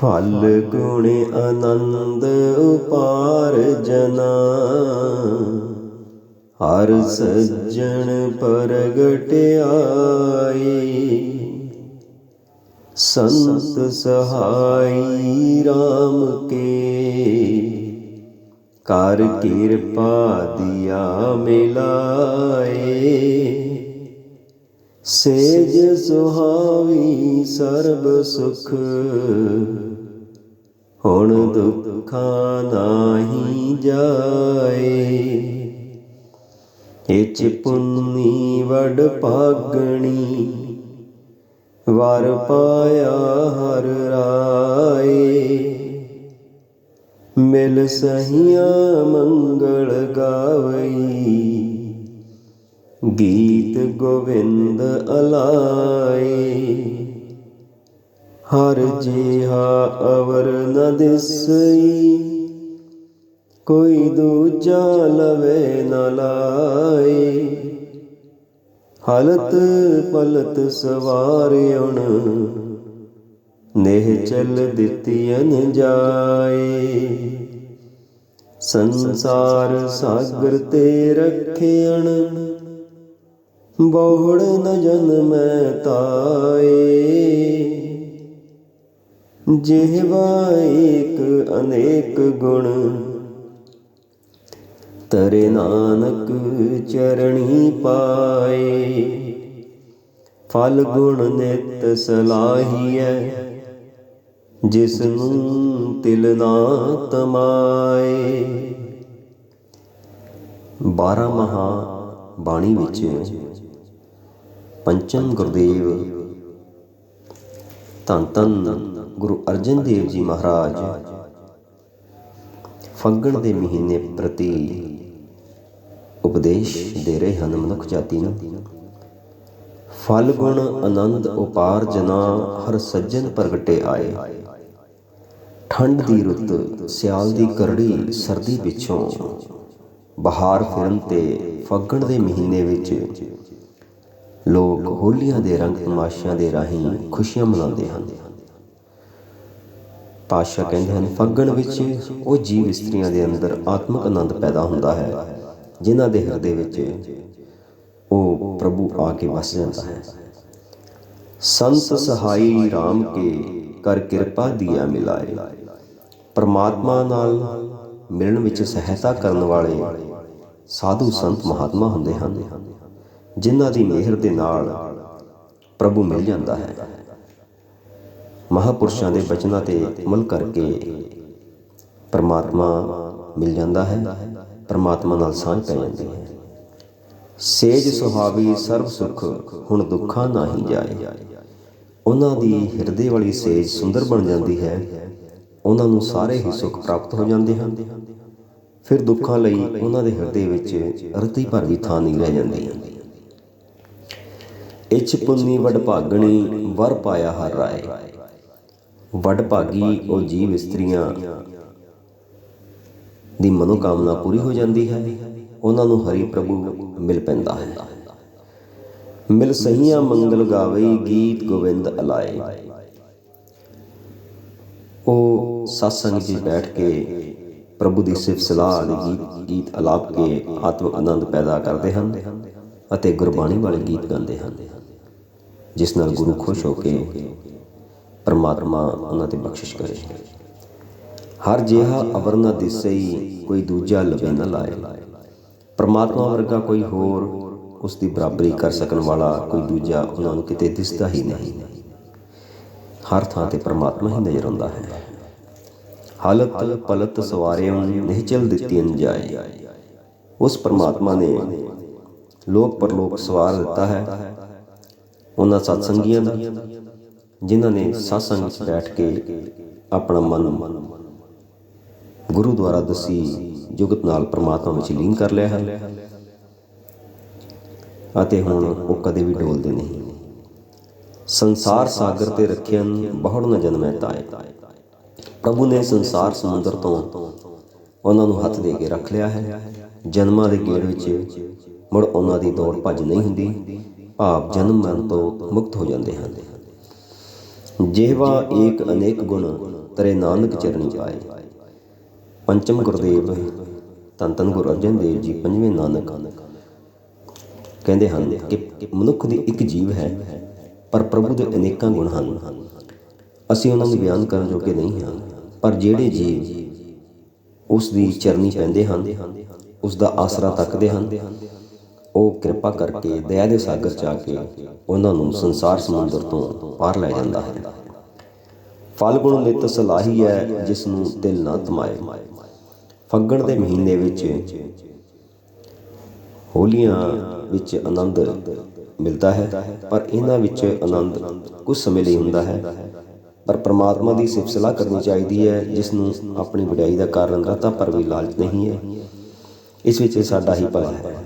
ਫਲ ਗੁਣ ਆਨੰਦ ਉਪਾਰ ਜਨਾ। ਹਰ ਸੱਜਣ ਪ੍ਰਗਟ ਸੰਤ ਸਹਾਈ RAM ਕੇ। ਕਰ ਕਿਰਪਾ ਦਿਆ ਮਿਲਾਏ। ਸੇਜ ਸੁਹਾਵੀ ਸਰਬ ਸੁਖ। ਹੁਣ ਦੁੱਖਾਂ ਨਾਹੀ ਜਾਏ। ਇਚ ਪੁੰਨੀ ਵਡ ਭਾਗਣੀ, ਵਰ ਪਾਇਆ ਹਰ ਰਾਏ। ਮਿਲ ਸਹੀਆਂ ਮੰਗਲ ਗਾਵਈ ਗੀਤ ਗੋਵਿੰਦ ਅਲਾਏ। ਹਰ ਜਿਹਾ ਅਵਰ ਨ ਦਿਸਈ, ਕੋਈ ਦੂਜਾ ਲਵੇ ਨ ਲਾਏ। ਹਲਤ ਪਲਤ ਸਵਾਰਿਉਣ, ਨੇਹ ਚੱਲ ਦਿੱਤੀਨ ਜਾਏ। ਸੰਸਾਰ ਸਾਗਰ ਤੇ ਰੱਖਿਆਣ ਬਹੁੜ ਨ ਜਨਮੈ ਤਾਏ। ਜਿਹਵਾ ਏਕ ਅਨੇਕ ਗੁਣ। ਤਰੇ ਨਾਨਕ ਚਰਣੀ ਪਾਏ। ਫਲ ਗੁਣ ਨਿਤ ਸਲਾਹੀਐ। ਜਿਸ ਨੂੰ ਤਿਲ ਨਾ ਤਮਾਏ। 12 ਮਹਾ ਬਾਣੀ ਵਿੱਚ ਪੰਚਮ ਗੁਰਦੇਵ। ਧੰਨ ਧੰਨ ਗੁਰੂ ਅਰਜਨ ਦੇਵ ਜੀ ਮਹਾਰਾਜ। ਫੱਗਣ ਦੇ ਮਹੀਨੇ ਪ੍ਰਤੀ ਉਪਦੇਸ਼ ਦੇ ਰਹੇ ਹਨ ਮਨੁੱਖ ਜਾਤੀ ਨੂੰ। ਫਲ ਗੁਣ ਆਨੰਦ ਉਪਾਰ ਜਨਾ ਹਰ ਸੱਜਣ ਪ੍ਰਗਟੇ ਆਏ। ਠੰਡ ਦੀ ਰੁੱਤ ਸਿਆਲ ਦੀ ਕਰੜੀ ਸਰਦੀ ਪਿੱਛੋਂ ਬਹਾਰ ਫਿਰਨ ਤੇ ਫੱਗਣ ਦੇ ਮਹੀਨੇ ਵਿੱਚ ਲੋਕ ਹੋਲੀਆਂ ਦੇ ਰੰਗ ਤਮਾਸ਼ਿਆਂ ਦੇ ਰਾਹੀਂ ਖੁਸ਼ੀਆਂ ਮਨਾਉਂਦੇ ਹਨ। ਪਾਸ਼ਾ ਕਹਿੰਦੇ ਹਨ, ਫੱਗਣ ਵਿੱਚ ਉਹ ਜੀਵ ਇਸਤਰੀਆਂ ਦੇ ਅੰਦਰ ਆਤਮਿਕ ਆਨੰਦ ਪੈਦਾ ਹੁੰਦਾ ਹੈ, ਜਿਨ੍ਹਾਂ ਦੇ ਹਿਰਦੇ ਵਿੱਚ ਉਹ ਪ੍ਰਭੂ ਆ ਕੇ ਵਸ ਜਾਂਦਾ ਹੈ। ਸੰਤ ਸਹਾਈ RAM ਕੇ ਕਰ ਕਿਰਪਾ ਦੀਆ ਮਿਲਾਏ। ਪਰਮਾਤਮਾ ਨਾਲ ਮਿਲਣ ਵਿੱਚ ਸਹਾਇਤਾ ਕਰਨ ਵਾਲੇ ਸਾਧੂ ਸੰਤ ਮਹਾਤਮਾ ਹੁੰਦੇ ਹਨ। ਜਿਨ੍ਹਾਂ ਦੀ ਮਿਹਰ ਦੇ ਨਾਲ ਪ੍ਰਭੂ ਮਿਲ ਜਾਂਦਾ ਹੈ। ਮਹਾਪੁਰਸ਼ਾਂ ਦੇ ਬਚਨਾਂ ਤੇ ਅਮਲ ਕਰਕੇ ਪਰਮਾਤਮਾ ਮਿਲ ਜਾਂਦਾ ਹੈ। ਪਰਮਾਤਮਾ ਨਾਲ ਸਾਂਝ ਪੈ ਜਾਂਦੀ ਹੈ। ਸੇਜ ਸੁਹਾਵੀ ਸਰਬ ਸੁਖ ਹੁਣ ਦੁੱਖਾਂ ਨਾਹੀ ਜਾਏ। ਉਹਨਾਂ ਦੀ ਹਿਰਦੇ ਵਾਲੀ ਸੇਜ ਸੁੰਦਰ ਬਣ ਜਾਂਦੀ ਹੈ। ਉਹਨਾਂ ਨੂੰ ਸਾਰੇ ਹੀ ਸੁੱਖ ਪ੍ਰਾਪਤ ਹੋ ਜਾਂਦੇ ਹਨ। ਫਿਰ ਦੁੱਖਾਂ ਲਈ ਉਹਨਾਂ ਦੇ ਹਿਰਦੇ ਵਿੱਚ ਰਤੀ ਭਰ ਵੀ ਥਾਂ ਨਹੀਂ ਰਹਿ ਜਾਂਦੀ ਇਚ ਪੁੰਨੀ ਵਡ ਭਾਗਣੀ, ਵਰ ਪਾਇਆ ਹਰ ਰਾਏ। ਵਡ ਭਾਗੀ ਉਹ ਜੀਵ ਇਸਤਰੀਆਂ ਦੀ ਮਨੋਕਾਮਨਾ ਪੂਰੀ ਹੋ ਜਾਂਦੀ ਹੈ। ਉਹਨਾਂ ਨੂੰ ਹਰੀ ਪ੍ਰਭੂ ਮਿਲ ਪੈਂਦਾ ਹੈ। ਮਿਲ ਸਹੀਆਂ ਮੰਗਲ ਗਾਵਈ ਗੀਤ ਗੋਵਿੰਦ ਅਲਾਏ। ਉਹ ਸਤਸੰਗ ਵਿੱਚ ਬੈਠ ਕੇ ਪ੍ਰਭੂ ਦੀ ਸਿਫਤ ਸਲਾਹ ਦੇ ਗੀਤ ਗੀਤ ਅਲਾਪ ਕੇ ਆਤਮ ਆਨੰਦ ਪੈਦਾ ਕਰਦੇ ਹਨ ਅਤੇ ਗੁਰਬਾਣੀ ਵਾਲੇ ਗੀਤ ਗਾਉਂਦੇ ਹਨ। ਜਿਸ ਨਾਲ ਗੁਰੂ ਖੁਸ਼ ਹੋ ਕੇ ਪਰਮਾਤਮਾ ਉਹਨਾਂ ਤੇ ਬਖਸ਼ਿਸ਼ ਕਰੇ। ਹਰ ਜਿਹਾ ਅਵਰ ਨਾ ਦਿਸਈ ਕੋਈ ਦੂਜਾ ਲਵੇ ਨਾ ਲਾਏ। ਪਰਮਾਤਮਾ ਵਰਗਾ ਕੋਈ ਹੋਰ ਉਸ ਦੀ ਬਰਾਬਰੀ ਕਰ ਸਕਣ ਵਾਲਾ ਕੋਈ ਦੂਜਾ ਉਹਨਾਂ ਨੂੰ ਕਿਤੇ ਦਿਸਦਾ ਹੀ ਨਹੀਂ। ਹਰ ਥਾਂ ਤੇ ਪਰਮਾਤਮਾ ਹੀ ਨਜ਼ਰ ਆਉਂਦਾ ਹੈ। ਹਾਲਤ ਪਲਤ ਸਵਾਰਿਆਂ ਨਹੀਂ ਨਿਹਚਲ ਦਿੱਤੀਆਂ ਜਾਏ। ਉਸ ਪਰਮਾਤਮਾ ਨੇ ਲੋਕ ਪਰਲੋਕ ਸਵਾਰ ਦਿੱਤਾ ਹੈ। ਉਹਨਾਂ ਸਤਸੰਗੀਆਂ ਦਾ ਜਿਨ੍ਹਾਂ ਨੇ satsang ਵਿੱਚ ਬੈਠ ਕੇ ਆਪਣਾ ਮਨ ਗੁਰੂ ਦੁਆਰਾ ਦਸੀ ਜੁਗਤ ਨਾਲ ਪ੍ਰਮਾਤਮਾ ਵਿੱਚ ਲੀਨ ਕਰ ਲਿਆ ਹੈ ਅਤੇ ਹੁਣ ਉਹ ਕਦੇ ਵੀ ਡੋਲਦੇ ਨਹੀਂ। ਸੰਸਾਰ ਸਾਗਰ ਤੇ ਰੱਖਿਆ ਬਹੁੜ ਨ ਜਨਮੈ ਤਾਏ। ਪ੍ਰਭੂ ਨੇ ਸੰਸਾਰ ਸਮੁੰਦਰ ਤੋਂ ਉਹਨਾਂ ਨੂੰ ਹੱਥ ਦੇ ਕੇ ਰੱਖ ਲਿਆ ਹੈ। ਜਨਮਾਂ ਦੇ ਗੇੜ ਵਿੱਚ ਮੁੜ ਉਹਨਾਂ ਦੀ ਦੌੜ ਭੱਜ ਨਹੀਂ ਹੁੰਦੀ। ਆਪ ਜਨਮ ਮਰਨ ਤੋਂ ਮੁਕਤ ਹੋ ਜਾਂਦੇ ਹਨ। ਜਿਹਵਾ ਏਕ ਅਨੇਕ ਗੁਣ ਤਰੇ ਨਾਨਕ ਚਰਨੀ ਪਾਏ। ਪੰਚਮ ਗੁਰਦੇਵ, ਧੰਨ ਧੰਨ ਗੁਰੂ ਅਰਜਨ ਦੇਵ ਜੀ ਪੰਜਵੇਂ ਨਾਨਕ। ਕਹਿੰਦੇ ਹਨ ਕਿ ਮਨੁੱਖ ਦੀ ਇੱਕ ਜੀਵ ਹੈ, ਪਰ ਪ੍ਰਭੂ ਦੇ ਅਨੇਕਾਂ ਗੁਣ ਹਨ। ਅਸੀਂ ਉਹਨਾਂ ਨੂੰ ਬਿਆਨ ਕਰਨ ਜੋਗੇ ਨਹੀਂ ਹਾਂ, ਪਰ ਜਿਹੜੇ ਜੀਵ ਉਸ ਦੀ ਚਰਨੀ ਪੈਂਦੇ ਹਨ, ਉਸ ਦਾ ਆਸਰਾ ਤੱਕਦੇ ਹਨ ਉਹ ਕਿਰਪਾ ਕਰਕੇ ਦਇਆ ਦੇ ਸਾਗਰ ਚ ਆ ਕੇ ਉਹਨਾਂ ਨੂੰ ਸੰਸਾਰ ਸਮੁੰਦਰ ਤੋਂ ਪਾਰ ਲੈ ਜਾਂਦਾ ਹੈ। ਫਲ ਗੁਣ ਨਿਤ ਸਲਾਹੀ ਹੈ ਜਿਸ ਨੂੰ ਦਿਲ ਨਾ ਤਮਾਏ। ਫੱਗਣ ਦੇ ਮਹੀਨੇ ਵਿੱਚ ਹੋਲੀਆਂ ਵਿੱਚ ਆਨੰਦ ਮਿਲਦਾ ਹੈ, ਪਰ ਇਹਨਾਂ ਵਿੱਚ ਆਨੰਦ ਕੁਝ ਸਮੇਂ ਲਈ ਹੁੰਦਾ ਹੈ। ਪਰ ਪ੍ਰਮਾਤਮਾ ਦੀ ਸਿਫਤਸਲਾ ਕਰਨੀ ਚਾਹੀਦੀ ਹੈ, ਜਿਸ ਨੂੰ ਆਪਣੀ ਵਡਿਆਈ ਦਾ ਕਾਰਨ ਰਹਤਾ ਪਰ ਵੀ ਲਾਲਚ ਨਹੀਂ ਹੈ। ਇਸ ਵਿੱਚ ਸਾਡਾ ਹੀ ਭਲਾ ਹੈ।